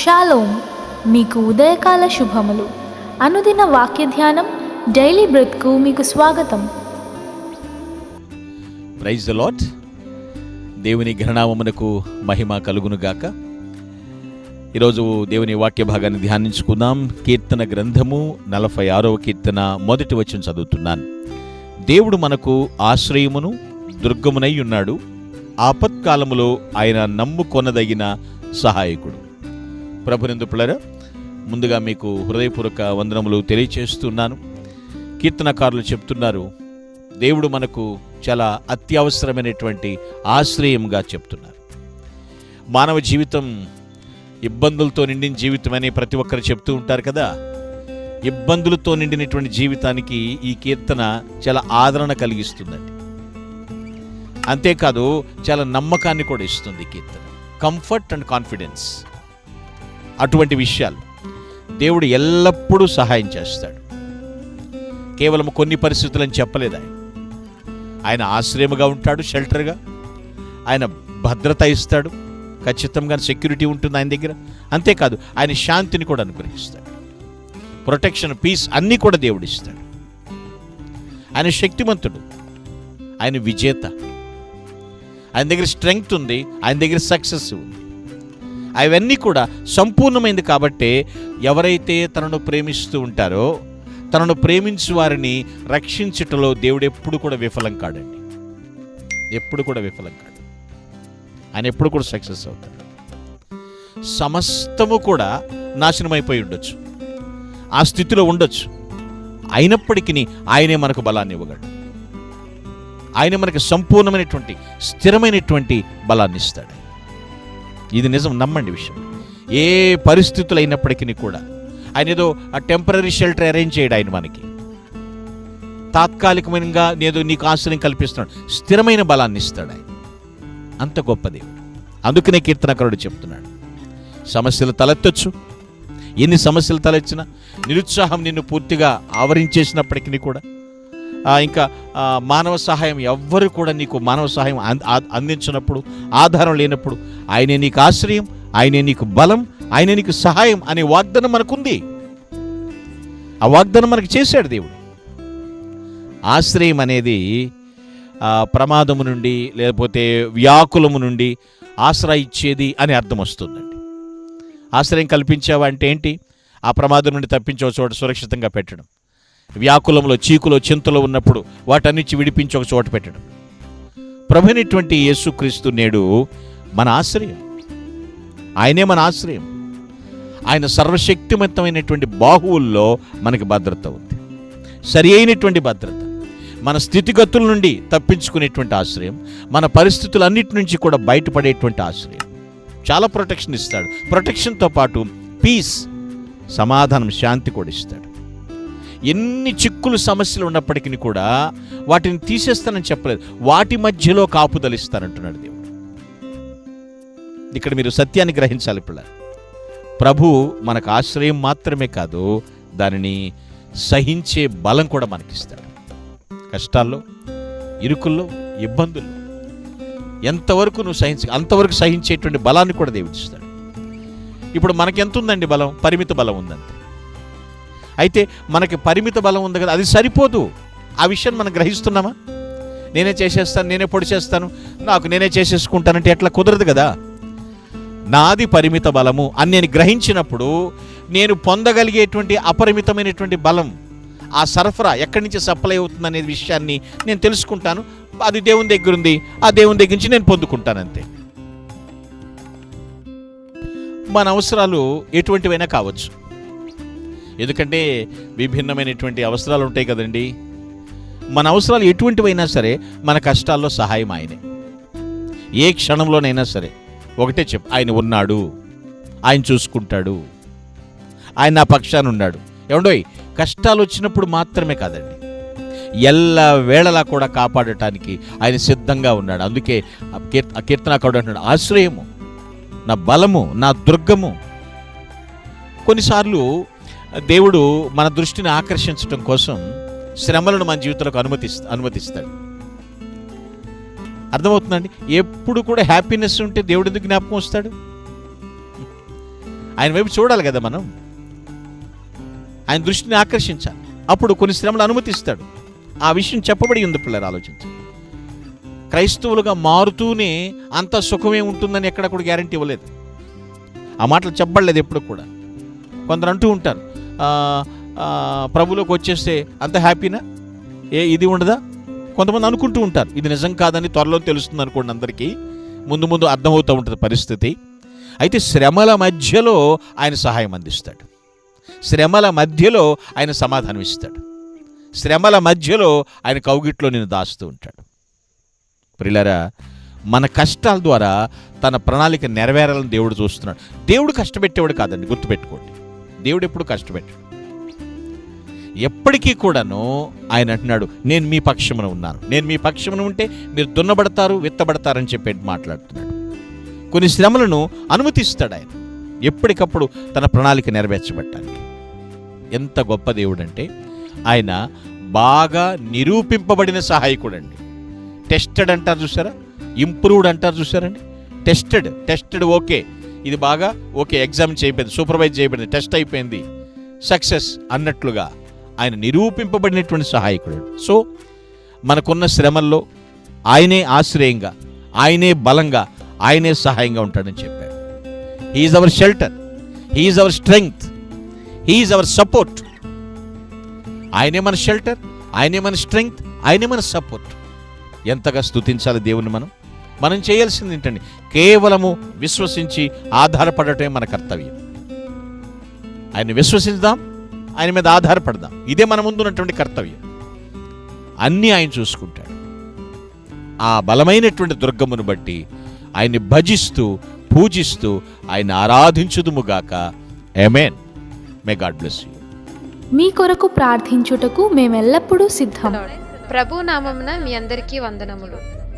Shalom మీకు ఉదయకాల శుభములు. అనుదిన వాక్య ధ్యానం డైలీ బ్రెత్కు మీకు స్వాగతం. ప్రైజ్ ద లాట్ దేవుని ఘననామమునకు మహిమ కలుగునుగాక. ఈరోజు దేవుని వాక్య భాగాన్ని ధ్యానించుకుందాం. కీర్తన గ్రంథము నలభై ఆరవ కీర్తన మొదటి వచ్చిన చదువుతున్నాను. దేవుడు మనకు ఆశ్రయమును దుర్గమునై ఉన్నాడు. ఆపత్కాలములో ఆయన నమ్ముకొనదగిన సహాయకుడు. ప్రభునందుపులరా ముందుగా మీకు హృదయపూర్వక వందనములు తెలియచేస్తున్నాను. కీర్తనకారులు చెప్తున్నారు దేవుడు మనకు చాలా అత్యవసరమైనటువంటి ఆశ్రయంగా చెప్తున్నారు. మానవ జీవితం ఇబ్బందులతో నిండిన జీవితం అని ప్రతి ఒక్కరు చెప్తూ ఉంటారు కదా. ఇబ్బందులతో నిండినటువంటి జీవితానికి ఈ కీర్తన చాలా ఆదరణ కలిగిస్తుందండి. అంతేకాదు చాలా నమ్మకాన్ని కూడా ఇస్తుంది కీర్తన. కంఫర్ట్ అండ్ కాన్ఫిడెన్స్ అటువంటి విషయాలు దేవుడు ఎల్లప్పుడూ సహాయం చేస్తాడు. కేవలం కొన్ని పరిస్థితులని చెప్పలేదు ఆయన. ఆయన ఆశ్రయముగా ఉంటాడు షెల్టర్గా ఆయన భద్రత ఇస్తాడు. ఖచ్చితంగా సెక్యూరిటీ ఉంటుంది ఆయన దగ్గర. అంతేకాదు ఆయన శాంతిని కూడా అనుగ్రహిస్తాడు. ప్రొటెక్షన్ పీస్ అన్నీ కూడా దేవుడు ఇస్తాడు. ఆయన శక్తిమంతుడు. ఆయన విజేత. ఆయన దగ్గర స్ట్రెంగ్త్ ఉంది ఆయన దగ్గర సక్సెస్ ఉంది. అవన్నీ కూడా సంపూర్ణమైంది కాబట్టే ఎవరైతే తనను ప్రేమిస్తూ ఉంటారో తనను ప్రేమించు వారిని రక్షించుటలో దేవుడు ఎప్పుడు కూడా విఫలం కాడండి. ఎప్పుడు కూడా విఫలం కాడు. ఆయన ఎప్పుడు కూడా సక్సెస్ అవుతాడు. సమస్తము కూడా నాశనమైపోయి ఉండొచ్చు. ఆ స్థితిలో ఉండొచ్చు. అయినప్పటికీ ఆయనే మనకు బలాన్ని ఇవ్వగలడు. ఆయన మనకు సంపూర్ణమైనటువంటి స్థిరమైనటువంటి బలాన్ని ఇస్తాడు. ఇది నిజం నమ్మండి విషయం. ఏ పరిస్థితులు అయినప్పటికీ కూడా ఆయన ఏదో ఆ టెంపరీ షెల్టర్ అరేంజ్ చేయడు ఆయన మనకి తాత్కాలికమైనగా నేదో నీకు ఆశ్రయం కల్పిస్తున్నాడు. స్థిరమైన బలాన్ని ఇస్తాడు ఆయన. అంత గొప్ప దేవుడు. అందుకనే కీర్తనకరుడు చెప్తున్నాడు. సమస్యలు తలెత్తొచ్చు. ఎన్ని సమస్యలు తలెచ్చినా నిరుత్సాహం నిన్ను పూర్తిగా ఆవరించేసినప్పటికీ కూడా ఇంకా మానవ సహాయం ఎవ్వరు కూడా నీకు మానవ సహాయం అందించినప్పుడు ఆధారం లేనప్పుడు ఆయనే నీకు ఆశ్రయం ఆయనే నీకు బలం ఆయనే నీకు సహాయం అనే వాగ్దానం మనకుంది. ఆ వాగ్దానం మనకు చేశాడు దేవుడు. ఆశ్రయం అనేది ఆ, ప్రమాదము నుండి లేకపోతే వ్యాకులము నుండి ఆశ్రయ ఇచ్చేది అని అర్థం వస్తుందండి. ఆశ్రయం కల్పించావా అంటే ఏంటి? ఆ ప్రమాదం నుండి తప్పించే చోట సురక్షితంగా పెట్టడం. వ్యాకులంలో చీకులో చింతలో ఉన్నప్పుడు వాటన్నించి విడిపించి ఒక చోట పెట్టడం. ప్రభునిటువంటి యేసుక్రీస్తు నేడు మన ఆశ్రయం. ఆయనే మన ఆశ్రయం. ఆయన సర్వశక్తిమంతమైనటువంటి బాహువుల్లో మనకి భద్రత ఉంది. సరి అయినటువంటి భద్రత. మన స్థితిగతుల నుండి తప్పించుకునేటువంటి ఆశ్రయం. మన పరిస్థితులన్నిటి నుంచి కూడా బయటపడేటువంటి ఆశ్రయం. చాలా ప్రొటెక్షన్ ఇస్తాడు. ప్రొటెక్షన్తో పాటు పీస్ సమాధానం శాంతి కూడా ఇస్తాడు. ఎన్ని చిక్కులు సమస్యలు ఉన్నప్పటికీ కూడా వాటిని తీసేస్తానని చెప్పలేదు. వాటి మధ్యలో కాపుదలిస్తానంటున్నాడు దేవుడు. ఇక్కడ మీరు సత్యాన్ని గ్రహించాలి పిల్లలు. ప్రభు మనకు ఆశ్రయం మాత్రమే కాదు దానిని సహించే బలం కూడా మనకిస్తాడు. కష్టాల్లో ఇరుకుల్లో ఇబ్బందుల్లో ఎంతవరకు నువ్వు సహించ అంతవరకు సహించేటువంటి బలాన్ని కూడా దేవుడిస్తాడు ఇప్పుడు మనకెంత ఉందండి బలం? పరిమిత బలం ఉందంతే. అయితే మనకి పరిమిత బలం ఉంది కదా అది సరిపోదు. ఆ విషయం మనం గ్రహిస్తున్నామా? నేనే చేసేస్తాను నేనే పొడి చేస్తాను నాకు నేనే చేసేసుకుంటానంటే ఎట్లా కుదరదు కదా? నాది పరిమిత బలము అని నేను గ్రహించినప్పుడు నేను పొందగలిగేటువంటి అపరిమితమైనటువంటి బలం ఆ సరఫరా ఎక్కడి నుంచి సప్లై అవుతుంది అనే విషయాన్ని నేను తెలుసుకుంటాను. అది దేవుని దగ్గర ఉంది ఆ దేవుని దగ్గర నుంచి నేను పొందుకుంటాను అంతే. మన అవసరాలు ఎటువంటివైనా కావచ్చు. ఎందుకంటే విభిన్నమైనటువంటి అవసరాలు ఉంటాయి కదండి. మన అవసరాలు ఎటువంటివైనా సరే మన కష్టాల్లో సహాయం ఆయనే. ఏ క్షణంలోనైనా సరే ఒకటే చెప్పు ఆయన ఉన్నాడు ఆయన చూసుకుంటాడు ఆయన నా పక్షాన ఉన్నాడు. ఏమండోయ్ కష్టాలు వచ్చినప్పుడు మాత్రమే కాదండి. ఎల్ల వేళలా కూడా కాపాడటానికి ఆయన సిద్ధంగా ఉన్నాడు. అందుకే ఆ కీర్తనాకారుడు అంటున్నాడు ఆశ్రయము నా బలము నా దుర్గము. కొన్నిసార్లు దేవుడు మన దృష్టిని ఆకర్షించడం కోసం శ్రమలను మన జీవితంలోకి అనుమతి అనుమతిస్తాడు. అర్థమవుతుందండి? ఎప్పుడు కూడా హ్యాపీనెస్ ఉంటే దేవుడు ఎందుకు జ్ఞాపకం వస్తాడు? ఆయన వైపు చూడాలి కదా మనం. ఆయన దృష్టిని ఆకర్షించాలి. అప్పుడు కొన్ని శ్రమలు అనుమతిస్తాడు. ఆ విషయం చెప్పబడి ఉంది పిల్లలు ఆలోచించండి. క్రైస్తవులుగా మారుతూనే అంత సుఖమే ఉంటుందని ఎక్కడ కూడా గ్యారంటీ ఇవ్వలేదు. ఆ మాటలు చెప్పబడలేదు ఎప్పుడు కూడా. కొందరు అంటూ ఉంటారు ప్రభులోకి వచ్చేస్తే అంత హ్యాపీనా? ఏ ఇది ఉండదా? కొంతమంది అనుకుంటూ ఉంటారు ఇది నిజం కాదని త్వరలో తెలుస్తుంది అనుకోండి అందరికీ. ముందు ముందు అర్థమవుతూ ఉంటుంది పరిస్థితి. అయితే శ్రమల మధ్యలో ఆయన సహాయం అందిస్తాడు. శ్రమల మధ్యలో ఆయన సమాధానం ఇస్తాడు. శ్రమల మధ్యలో ఆయన కౌగిట్లో నేను దాస్తూ ఉంటాడు. ప్రిలరా మన కష్టాల ద్వారా తన ప్రణాళిక నెరవేరాలని దేవుడు చూస్తున్నాడు. దేవుడు కష్టపెట్టేవాడు కాదండి గుర్తుపెట్టుకోండి. దేవుడు ఎప్పుడు కష్టపెట్టాడు. ఎప్పటికీ కూడాను ఆయన అంటున్నాడు నేను మీ పక్షమున ఉన్నాను. నేను మీ పక్షమున ఉంటే మీరు దున్నబడతారు విత్తబడతారని చెప్పి మాట్లాడుతున్నాడు. కొన్ని శ్రమలను అనుమతిస్తాడు ఆయన. ఎప్పటికప్పుడు తన ప్రణాళిక నెరవేర్చబట్టానికి ఎంత గొప్ప దేవుడు అంటే ఆయన బాగా నిరూపింపబడిన సహాయకుడు అండి టెస్టెడ్ అంటారు చూసారా ఇంప్రూవ్డ్ అంటారు చూసారండి టెస్టెడ్ టెస్టెడ్ ఓకే. ఇది బాగా ఓకే ఎగ్జామ్ చేయబడింది సూపర్వైజ్ చేయబడింది టెస్ట్ అయిపోయింది. సక్సెస్ అన్నట్లుగా ఆయన నిరూపింపబడినటువంటి సహాయకుడు. సో మనకున్న శ్రమల్లో ఆయనే ఆశ్రయంగా ఆయనే బలంగా ఆయనే సహాయంగా ఉంటాడని చెప్పారు. He is our shelter he is our strength he is our support ఆయనే మన షెల్టర్ ఆయనే మన స్ట్రెంగ్త్ ఆయనే మన సపోర్ట్ ఎంతగా స్తుతించాలి దేవుని మనం? మనం చేయాల్సింది ఏంటండి? కేవలము విశ్వసించి ఆధారపడటమే మన కర్తవ్యం. ఆయన విశ్వసిద్దాం ఆయన మీద ఆధారపడదాం. ఇదే మన ముందున్నటువంటి కర్తవ్యం. అన్నీ ఆయన చూసుకుంటాడు. ఆ బలమైనటువంటి దుర్గమును బట్టి ఆయన్ని భజిస్తూ పూజిస్తూ ఆయన ఆరాధించుదుముగాక. Amen may God bless you మీ కొరకు ప్రార్థించుటకు మేమెల్లప్పుడూ సిద్ధం. ప్రభు నామమున మీ అందరికీ వందనములు.